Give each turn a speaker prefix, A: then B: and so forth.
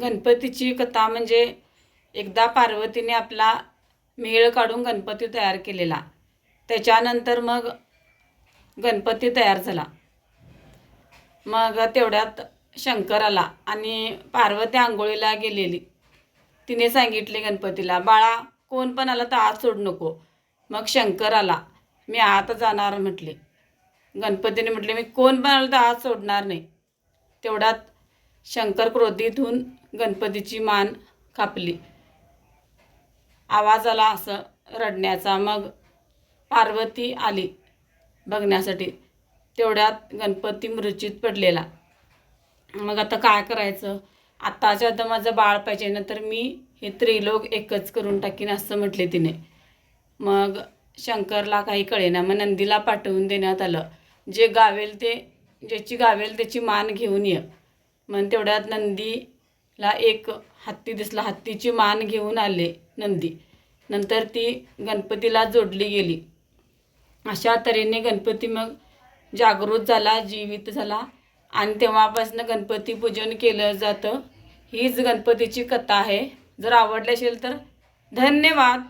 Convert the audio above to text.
A: गणपतीची कथा म्हणजे एकदा पार्वतीने आपला मेळ काढून गणपती तयार केलेला. त्याच्यानंतर मग गणपती तयार झाला. मग तेवढ्यात शंकर आला आणि पार्वती आंघोळीला गेलेली. तिने सांगितले गणपतीला बाळा कोण पण आला तर आत सोडू नको. मग शंकर आला मी आत जाणार म्हटले. गणपतीने म्हटले मी कोण पण आलं तर आत सोडणार नाही. तेवढ्यात शंकर क्रोधीतून गणपतीची मान कापली. आवाज आला असं रडण्याचा. मग पार्वती आली बघण्यासाठी. तेवढ्यात गणपती मृत्यूत पडलेला. मग आता काय करायचं? आत्ताच्या आता माझं बाळ पाहिजे ना तर मी हे त्रिलोक एकच करून टाकीन असं म्हटले तिने. मग शंकरला काही कळेना. मग नंदीला पाठवून देण्यात आलं. जे गावेल ते ज्याची गावेल त्याची मान घेऊन ये. मग तेवढ्यात नंदीला एक हत्ती दिसला. हत्तीची मान घेऊन आले नंदी. नंतर ती गणपतीला जोडली गेली. अशा तऱ्हेने गणपती मग जागृत झाला जीवित झाला आणि तेव्हापासून गणपती पूजन केलं जातं. हीच गणपतीची कथा आहे. जर आवडली असेल तर धन्यवाद.